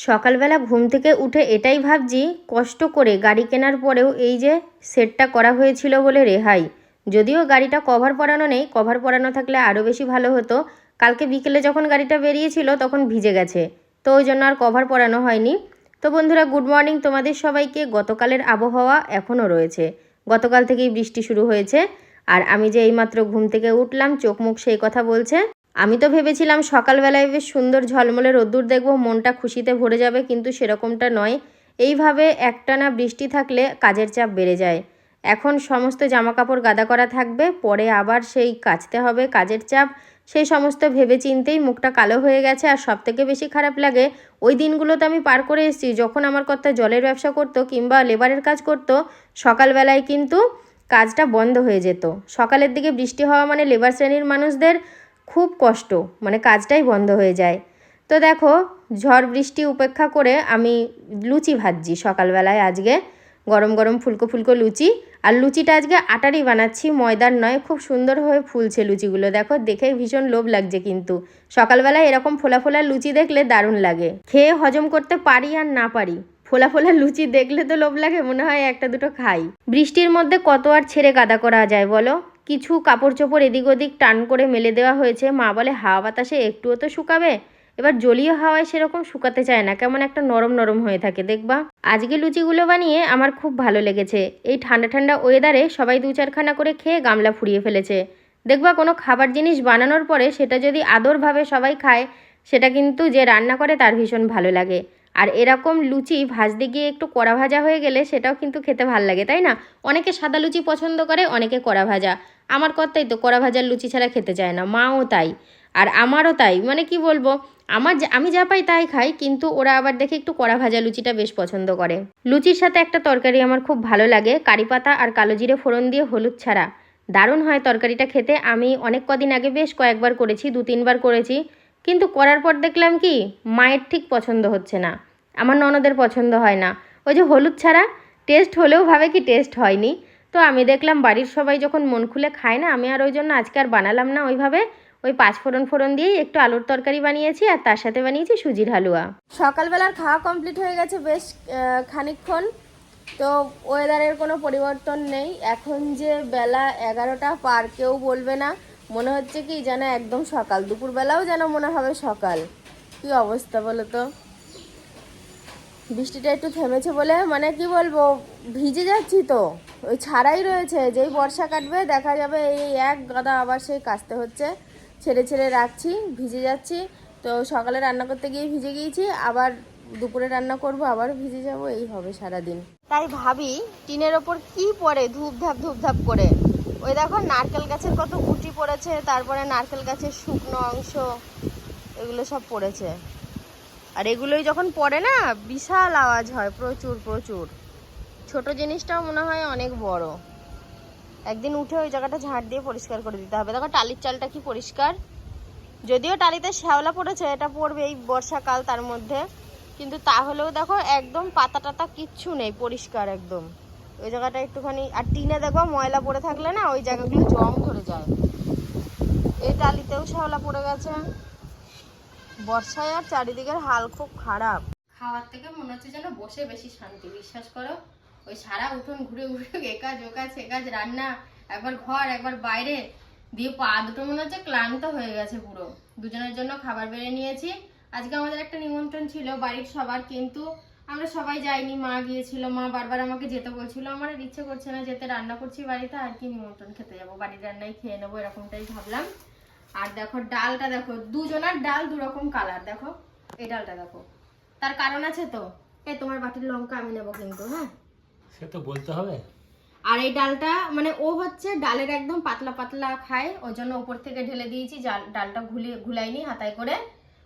সকালবেলা ঘুম থেকে উঠে এটাই ভাবছি, কষ্ট করে গাড়ি কেনার পরেও এই যে সেটটা করা হয়েছিল বলে রেহাই। যদিও গাড়িটা কভার পরানো নেই, কভার পরানো থাকলে আরও বেশি ভালো হতো। কালকে বিকেলে যখন গাড়িটা বেরিয়েছিল তখন ভিজে গেছে, তো ওই জন্য আর কভার পরানো হয়নি। তো বন্ধুরা, গুড মর্নিং তোমাদের সবাইকে। গতকালের আবহাওয়া এখনও রয়েছে। গতকাল থেকেই বৃষ্টি শুরু হয়েছে। আর আমি যে এইমাত্র ঘুম থেকে উঠলাম, চোখ মুখ সেই কথা বলছে। আমি তো ভেবেছিলাম সকালবেলায় বেশ সুন্দর ঝলমলে রোদ্দুর দেখব, মনটা খুশিতে ভরে যাবে, কিন্তু সেরকমটা নয়। এইভাবে একটানা বৃষ্টি থাকলে কাজের চাপ বেড়ে যায়। এখন সমস্ত জামা কাপড় গাদা করা থাকবে, পরে আবার সেই কাচতে হবে কাজের চাপ। সেই সমস্ত ভেবে চিন্তেই মুখটা কালো হয়ে গেছে, আর সব থেকে বেশি খারাপ লাগে, ওই দিনগুলোতে আমি পার করে এসেছি, যখন আমার কর্তা জলের ব্যবসা করতো কিংবা লেবারের কাজ করতো, সকালবেলায় কিন্তু কাজটা বন্ধ হয়ে যেত। সকালের দিকে বৃষ্টি হওয়া মানে লেবার শ্রেণির মানুষদের খুব কষ্ট মানে কাজটাই বন্ধ হয়ে যায়। তো দেখো, ঝড় বৃষ্টি উপেক্ষা করে আমি লুচি ভাজছি সকালবেলায় আজকে। গরম গরম ফুলকো ফুলকো লুচি। আর লুচিটা আজকে আটারই বানাচ্ছি, ময়দার নয়, খুব সুন্দর হয়ে ফুলছে লুচিগুলো। দেখো দেখে ভীষণ লোভ লাগছে কিন্তু। সকালবেলায় এরকম ফোলা ফোলা লুচি দেখলে দারুণ লাগে। খেয়ে হজম করতে পারি আর না পারি, ফোলা ফোলা লুচি দেখলে তো লোভ লাগে, মনে হয় একটা দুটো খাই। বৃষ্টির মধ্যে কত আর ছেড়ে গাদা করা যায় বলো? কিছু কাপড় চোপড় এদিক ওদিক টান করে মেলে দেওয়া হয়েছে। মা বলে, হাওয়া বাতাসে একটুও তো শুকাবে? এবার জলীয় হাওয়ায় সেরকম শুকাতে চায় না, কেমন একটা নরম নরম হয়ে থাকে, দেখবা? আজকে লুচিগুলো বানিয়ে আমার খুব ভালো লেগেছে। এই ঠান্ডা ঠান্ডা ওয়েদারে সবাই দু চারখানা করে খেয়ে গামলা ফুরিয়ে ফেলেছে। দেখবা, কোনো খাবার জিনিস বানানোর পরে সেটা যদি আদরভাবে সবাই খায়, সেটা কিন্তু যে রান্না করে তার ভীষণ ভালো লাগে। আর এরকম লুচি ভাজতে গিয়ে একটু কড়া ভাজা হয়ে গেলে সেটাও কিন্তু খেতে ভালো লাগে, তাই না? অনেকে সাদা লুচি পছন্দ করে, অনেকে কড়া ভাজা। আমার কর্তাই তো কড়া ভাজার লুচি ছাড়া খেতে চায় না, মাও তাই। আর আমারও তাই মানে কি বলব, আমার আমি যা পাই তাই খাই, কিন্তু ওরা আবার দেখে একটু কড়া ভাজা লুচিটা বেশ পছন্দ করে। লুচির সাথে একটা তরকারি আমার খুব ভালো লাগে, কারি পাতা আর কালো জিরে ফোড়ন দিয়ে হলুদ ছাড়া। দারুণ হয় তরকারিটা খেতে, আমি অনেক কদিন আগে বেশ কয়েকবার করেছি দু তিনবার করেছি। কিন্তু করার পর দেখলাম কি, মায়ের ঠিক পছন্দ হচ্ছে না। আমার ননদের পছন্দ হয় না। ওই যে হলুদ ছাড়া টেস্ট হলেও ভাবে কি টেস্ট হয়নি। তো আমি দেখলাম বাড়ির সবাই যখন মন খুলে খায় না, আমি আর ওই জন্য আজকে আর বানালাম না। ওইভাবে ওই পাঁচ ফোড়ন ফোড়ন দিয়েই একটু আলুর তরকারি বানিয়েছি আর তার সাথে বানিয়েছি সুজির হালুয়া। সকালবেলার খাওয়া কমপ্লিট হয়ে গেছে বেশ খানিকক্ষণ। তো ওয়েদারের কোনো পরিবর্তন নেই। এখন যে বেলা এগারোটা পার কেউ বলবে না, মনে হচ্ছে কি যেন একদম সকাল। দুপুরবেলাও যেন মনে হবে সকাল। কি অবস্থা বলো তো? বৃষ্টিটা একটু থেমেছে বলে মানে কি বলব, ভিজে যাচ্ছি তো। ওই ছাড়াই রয়েছে, যেই বর্ষা কাটবে, দেখা যাবে এই এক গাদা আবার সেই কাচতে হচ্ছে। ছেড়ে ছেড়ে রাখছি, ভিজে যাচ্ছি। তো সকালে রান্না করতে গিয়ে ভিজে গিয়েছি, আবার দুপুরে রান্না করব, আবার ভিজে যাব, এই হবে সারাদিন। তাই ভাবি, টিনের ওপর কি পড়ে ধূপ ধাপ ধূপ ধাপ করে? ওই দেখো, নারকেল গাছের কত গুটি পড়েছে, তারপরে নারকেল গাছের শুকনো অংশ, এগুলো সব পড়েছে। আর এগুলোই যখন পড়ে না, বিশাল আওয়াজ হয়, প্রচুর প্রচুর। ছোট জিনিসটাও মনে হয় অনেক বড়। একদিন উঠে ওই জায়গাটা ঝাঁট দিয়ে পরিষ্কার করে দিতে হবে। দেখো টালির চালটা কি পরিষ্কার? যদিও টালিতে শ্যাওলা পড়েছে, এটা পড়বে এই বর্ষাকাল তার মধ্যে। কিন্তু তাহলেও দেখো একদম পাতা টাতা কিচ্ছু নেই, পরিষ্কার একদম। ওই জায়গাটা একটুখানি, আর টিনে দেখো ময়লা পড়ে থাকলে না, ওই জায়গাগুলো জং ধরে যায়। এই টালিতেও শ্যাওলা পড়ে গেছে। বর্ষায় আর চারিদিকের হাল খুব খারাপ। খাওয়ার থেকে মনে হচ্ছে যেন বসে বেশি শান্তি, বিশ্বাস করো? ওই সারা উঠোন ঘুরে ঘুরে কাজ ও কাজ সে কাজ রান্না, একবার ঘর, একবার বাইরে, দিয়ে পা দুটো মনে হচ্ছে ক্লান্ত হয়ে গেছে পুরো। দুজনের জন্য খাবার বেড়ে নিয়েছি। আজকে আমাদের একটা নিমন্ত্রণ ছিল বাড়ির সবার, কিন্তু আমরা সবাই যাইনি। মা গিয়েছিল, মা বারবার আমাকে যেতে বলছিল, আমার আর ইচ্ছে করছে না যেতে, রান্না করছি বাড়িতে, আর কি নিমন্ত্রণ খেতে যাব, বাড়ির রান্নাই খেয়ে নেব, এরকমটাই ভাবলাম। আর দেখো ডালটা দেখো দুজনার ডাল দু রকম কালার দেখো। এই ডালটা দেখো। তার কারণ আছে তো? এই তোমার বাটির লঙ্কা আমি নেব কিন্তু হ্যাঁ? সে তো বলতে হবে। আর এই ডালটা মানে ও হচ্ছে ডালের একদম পাতলা পাতলা খায় ওই জন্য ওপর থেকে ঢেলে দিয়েছি ডালটা ঘুলিয়ে ঘুলাইনি হাতায় করে।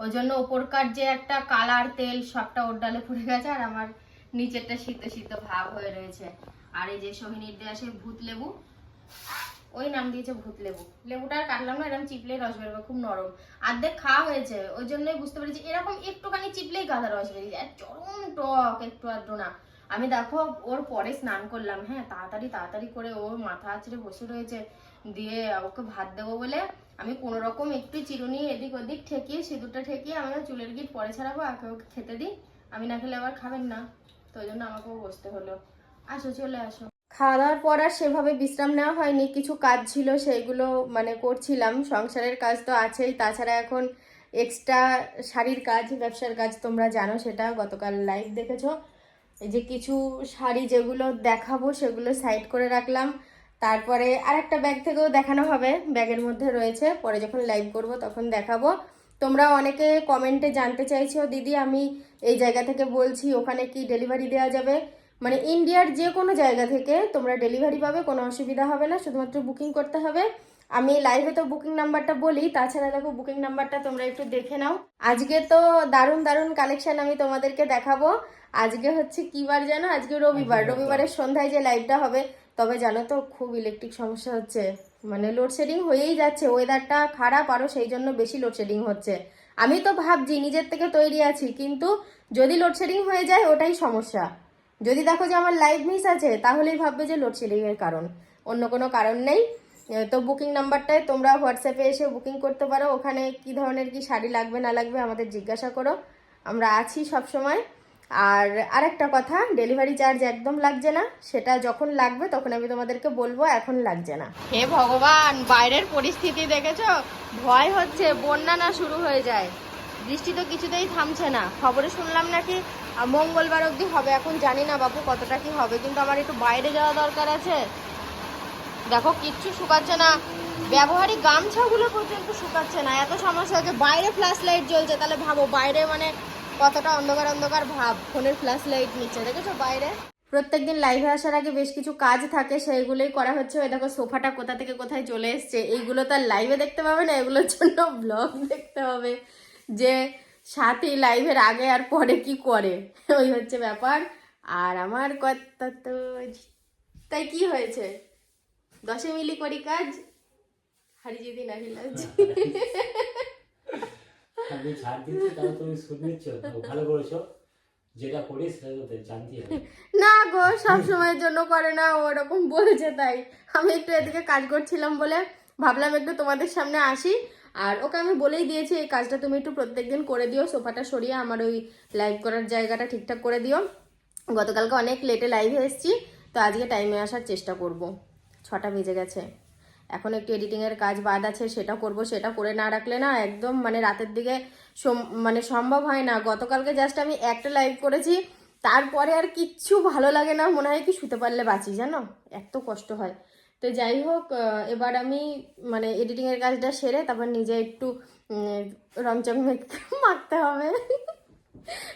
ওই জন্য ওপরকার যে একটা কালার তেল সবটা ওর ডালে পড়ে গেছে আর আমার নিচেরটা শীত শীত ভাব হয়ে রয়েছে। আর এই যে সোহিনীর দেওয়া সেই ভূত লেবু ওই নাম দিয়েছে ভূত লেবু। লেবুটা আর কাটলাম না এরকম চিপলে রস বেরোবে, খুব নরম। অর্ধেক খাওয়া হয়েছে, ওই জন্যই বুঝতে পেরেছি, এরকম একটুখানি চিপলেই গাধা রস বেরিয়ে যায়, চরম টক, একটু আধটু না। আমি দেখো, ওর পরে স্নান করলাম হ্যাঁ তাড়াতাড়ি তাড়াতাড়ি করে ওর মাথা আছড়ে বসে রয়েছে, দিয়ে ওকে ভাত দেবো বলে আমি কোনো রকম একটু চিরুনি এদিক ওদিক ঠেকিয়ে, সিঁদুরটা ঠেকিয়ে আমি চুলের গিট পরে ছাড়াবো আগে ওকে খেতে দিই। আমি না খেলে আবার খাবেন না, তো ওই জন্য আমাকেও বসতে হলো। আসো, চলে আসো। খাওয়া দাওয়ার পর আর সেভাবে বিশ্রাম নেওয়া হয়নি, কিছু কাজ ছিল সেইগুলো মানে করছিলাম, সংসারের কাজ তো আছেই, তাছাড়া এখন এক্সট্রা শাড়ির কাজ, ব্যবসার কাজ তোমরা জানো সেটা গতকাল লাইভ দেখেছ। এই যে কিছু শাড়ি যেগুলো দেখাবো সেগুলো সাইড করে রাখলাম, তারপরে আরেকটা ব্যাগ থেকেও দেখানো হবে, ব্যাগের মধ্যে রয়েছে, পরে যখন লাইভ করব তখন দেখাবো। তোমরা অনেকে কমেন্টে জানতে চাইছো, দিদি, আমি এই জায়গা থেকে বলছি, ওখানে কি ডেলিভারি দেওয়া যাবে? মানে ইন্ডিয়ার যে কোনো জায়গা থেকে তোমরা ডেলিভারি পাবে কোনো অসুবিধা হবে না শুধুমাত্র বুকিং করতে হবে। আমি লাইভে তো বুকিং নাম্বারটা বলি তাছাড়া দেখো বুকিং নাম্বারটা তোমরা একটু দেখে নাও। আজকে তো দারুণ দারুণ কালেকশন আমি তোমাদেরকে দেখাবো। আজকে হচ্ছে কি বার জানো? আজকে রবিবার। রবিবারের সন্ধ্যায় যে লাইভটা হবে তবে জানো তো খুব ইলেকট্রিক সমস্যা হচ্ছে। মানে লোডশেডিং হয়েই যাচ্ছে ওয়েদারটা খারাপ আরও সেই জন্য বেশি লোডশেডিং হচ্ছে। আমি তো ভাবছি নিজের থেকে তৈরি আছি কিন্তু যদি লোডশেডিং হয়ে যায় ওটাই সমস্যা। যদি দেখো যে আমার লাইভ মিস আছে, তাহলেই ভাববে যে লোডশেডিংয়ের কারণ। অন্য কোনো কারণ নেই। তো বুকিং নাম্বারটায় তোমরা হোয়াটসঅ্যাপে এসে বুকিং করতে পারো। ওখানে কি ধরনের কি শাড়ি লাগবে, না লাগবে আমাদের জিজ্ঞাসা করো। আমরা আছি সব সময়। আর আরেকটা কথা ডেলিভারি চার্জ একদম লাগছে না। সেটা যখন লাগবে তখন আমি তোমাদেরকে বলব, এখন লাগছে না। হে ভগবান, বাইরের পরিস্থিতি দেখেছ? ভয় হচ্ছে, বন্যা না শুরু হয়ে যায়। বৃষ্টি তো কিছুতেই থামছে না। খবরে শুনলাম নাকি মঙ্গলবার অবধি হবে, এখন জানি না বাবু কতটা কি হবে, কিন্তু আমার একটু বাইরে যাওয়া দরকার আছে। দেখো, কিচ্ছু শুকাচ্ছে না। ব্যবহারিক গামছাগুলো পর্যন্ত শুকাচ্ছে না। এত সমস্যা হচ্ছে, বাইরে ফ্ল্যাশ লাইট জ্বলছে, তাহলে ভাবো বাইরে মানে কতটা অন্ধকার অন্ধকার ভাব, ফোনের ফ্ল্যাশ লাইট নিচ্ছে, দেখেছ বাইরে? প্রত্যেকদিন লাইভে আসার আগে বেশ কিছু কাজ থাকে, সেইগুলোই করা হচ্ছে। ওই দেখো, সোফাটা কোথা থেকে কোথায় চলে এসছে, এইগুলো তো আর লাইভে দেখতে পাবে না, এগুলোর জন্য ব্লগ দেখতে হবে। যে সাথী লাইভের আগে আর পরে কি করে? ওই হচ্ছে ব্যাপার। আর আমার কথা তো তাই কি হয়েছে? দশে মিলি করি কাজ? হারি যদি না হিলাজ আমি ছাড় দিচ্ছি তাও তুমি সুদ ভালো করেছ। যেটা করি সেটা তো হবে। না গো সব সময়ের জন্য করে না ওরকম বলেছে তাই। আমি একটু এদিকে কাজ করছিলাম বলে ভাবলাম একটু তোমাদের সামনে আসি। আর ওকে আমি বলেই দিয়েছি, এই কাজটা তুমি একটু প্রত্যেকদিন করে দিও, সোফাটা সরিয়ে আমার ওই লাইভ করার জায়গাটা ঠিকঠাক করে দিও। গতকালকে অনেক লেটে লাইভে এসেছি, তো আজকে টাইমে আসার চেষ্টা করব। ছটা বেজে গেছে। এখন একটু এডিটিংয়ের কাজ বাদ আছে, সেটা করব, সেটা করে না রাখলে না একদম মানে রাতের দিকে মানে সম্ভব হয় না। গতকালকে জাস্ট আমি একটা লাইভ করেছি, তারপরে আর কিচ্ছু ভালো লাগে না, মনে হয় কি শুতে পারলে বাঁচি, জানো? এত কষ্ট হয়। তো যাই হোক এবার আমি মানে এডিটিংয়ের কাজটা সেরে তারপর নিজে একটু মেক- মাখতে হবে।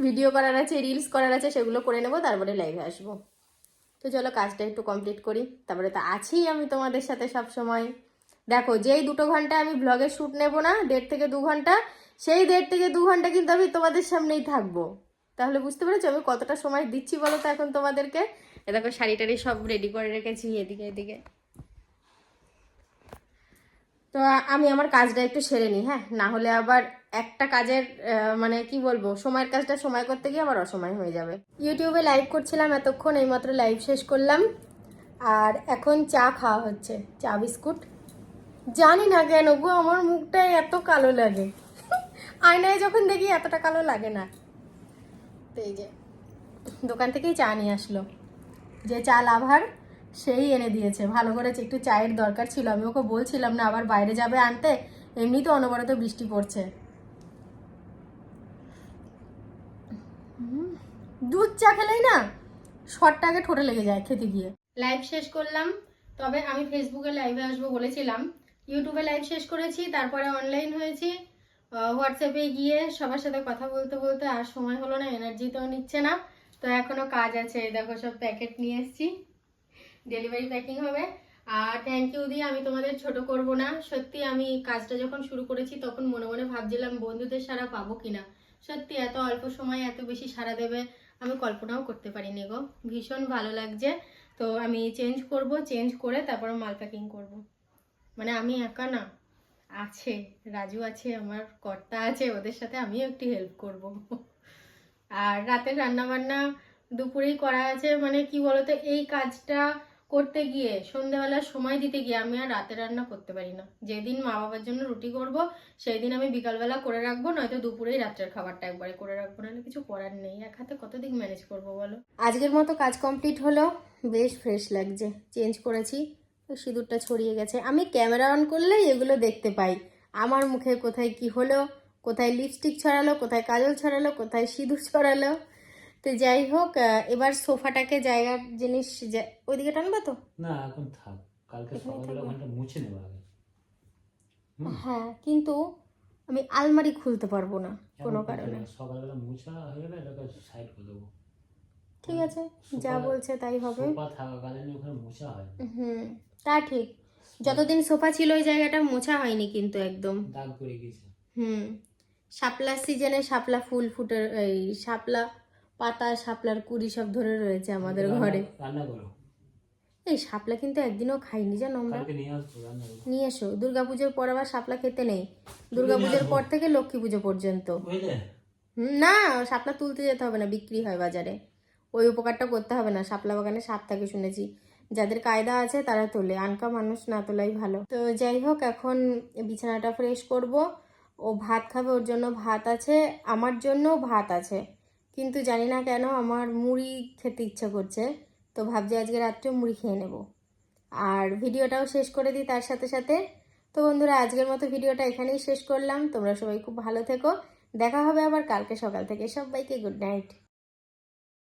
ভিডিও করার আছে রিলস করার আছে, সেগুলো করে নেব, তারপরে লাইভে আসব। তো চলো কাজটা একটু কমপ্লিট করি। তারপরে তো আছি আমি তোমাদের সাথে সব সময় দেখো, যেই দুটো ঘণ্টা আমি ব্লগে শ্যুট নেব না, দেড় থেকে দু ঘণ্টা, সেই দেড় থেকে দু ঘণ্টা কিন্তু আমি তোমাদের সামনেই থাকব। তাহলে বুঝতে পেরেছ? আমি কতটা সময় দিচ্ছি বলো তো এখন তোমাদেরকে? এ দেখো শাড়ি টাড়ি সব রেডি করে রেখেছি, এদিকে এদিকে। তো আমি আমার কাজটা একটু সেরে নিই হ্যাঁ? না হলে আবার একটা কাজের মানে কি বলব, সময়ের কাজটা সময় করতে গিয়ে আবার অসময় হয়ে যাবে। ইউটিউবে লাইভ করছিলাম এতক্ষণ, এইমাত্র লাইভ শেষ করলাম। আর এখন চা খাওয়া হচ্ছে, চা বিস্কুট। জানি না কেন গো, আমার মুখটা এত কালো লাগে। আয়নায় যখন দেখি এতটা কালো লাগে না। তো এই যে, দোকান থেকেই চা নিয়ে আসলো। যে চা লাভার সেই এনে দিয়েছে। ভালো করেছে একটু চায়ের দরকার ছিল, আমি ওকে বলছিলাম না, আবার বাইরে যাবে আনতে এমনি তো অনবরত বৃষ্টি পড়ছে। দুধ চা খেলেই না শর্টটা আগে ঠোঁটে লেগে যায় খেতে গিয়ে। লাইভ শেষ করলাম, তবে আমি ফেসবুকে লাইভে আসব বলেছিলাম। ইউটিউবে লাইভ শেষ করেছি, তারপরে অনলাইন হয়েছি। হোয়াটসঅ্যাপে গিয়ে সবার সাথে কথা বলতে বলতে আর সময় হলো না এনার্জি তো নিচ্ছে না। তো এখনও কাজ আছে দেখো সব প্যাকেট নিয়ে এসেছি। ডেলিভারি প্যাকিং হবে। আর থ্যাংক ইউ দিয়ে আমি তোমাদের ছোট করব না। সত্যি আমি কাজটা যখন শুরু করেছি, তখন মনে মনে ভাবছিলাম, বন্ধুদের সারা পাবো কিনা সত্যি এত অল্প সময়, এত বেশি সারা দেবে, আমি কল্পনাও করতে পারিনি গো। ভীষণ ভালো লাগছে। তো আমি চেঞ্জ করব চেঞ্জ করে তারপর মাল প্যাকিং করব। মানে আমি একা না, আছে, রাজু আছে, আমার কর্তা আছে, ওদের সাথে আমিও একটু হেল্প করব। আর রাতের রান্না বান্না দুপুরেই করা আছে মানে কি বলতো, এই কাজটা করতে গিয়ে সন্ধেবেলা সময় দিতে গিয়ে আমি আর রাতে রান্না করতে পারি না। যেদিন মা বাবার জন্য রুটি করব সেই দিন আমি বিকালবেলা করে রাখব, নয়তো দুপুরেই রাত্রের খাবারটা একবারে করে রাখব। নাহলে কিছু করার নেই। এক হাতে কতদিন ম্যানেজ করব বলো? আজকের মতো কাজ কমপ্লিট হলো। বেশ ফ্রেশ লাগছে। চেঞ্জ করেছি। সিঁদুরটা ছড়িয়ে গেছে। আমি ক্যামেরা অন করলেই এগুলো দেখতে পাই। আমার মুখে কোথায় কি হলো, কোথায় লিপস্টিক ছড়ালো, কোথায় কাজল ছড়ালো, কোথায় সিঁদুর ছড়ালো। তো যাই হোক এবার সোফাটাকে জায়গার জিনিস ওইদিকে টানবো তো? না এখন থাক। কালকে সকালবেলা ওখানটা মুছে নেব আগে। হ্যাঁ কিন্তু আমি আলমারি খুলতে পারব না কোনো কারণে? সকালবেলা মুছা হয়ে গেলে এটাকে সাইড করে দেবো। ঠিক আছে যা বলছে তাই হবে। সোফা থাকাকালীন ওখানে মোছা হয়। হুম তা ঠিক। যতদিন সোফা ছিল ওই জায়গাটা মোছা হয়নি কিন্তু একদম। দাগ পড়ে গেছে। হুম শাপলা সিজনে শাপলা ফুল ফুটে এই শাপলা পাতা শাপলার কুড়ি সব ধরে রয়েছে আমাদের ঘরে। রান্না করো। এই শাপলা কিন্তু একদিনও খাইনি জানো আমরা? নিয়ে এসো। দুর্গাপুজোর পর আবার শাপলা খেতে নেই। দুর্গাপুজোর পর থেকে লক্ষ্মী পুজো পর্যন্ত। না শাপলা তুলতে যেতে হবে না বিক্রি হয় বাজারে। ওই উপকারটা করতে হবে না শাপলা বাগানে সাপ থাকে শুনেছি। যাদের কায়দা আছে তারা তোলে আনকা মানুষ না তোলাই ভালো। তো যাই হোক এখন বিছানাটা ফ্রেশ করব। ও ভাত খাবে ওর জন্য ভাত আছে আমার জন্য ভাত আছে। কিন্তু জানি না কেন আমার মুড়ি খেতে ইচ্ছা করছে, তো ভাবছি আজকে রাত্রে মুড়ি খেয়ে নেব। আর ভিডিওটাও শেষ করে দিই তার সাথে সাথে। তো বন্ধুরা, আজকের মতো ভিডিওটা এখানেই শেষ করলাম। তোমরা সবাই খুব ভালো থেকো। দেখা হবে আবার কালকে সকাল থেকে। সবাইকে গুড নাইট।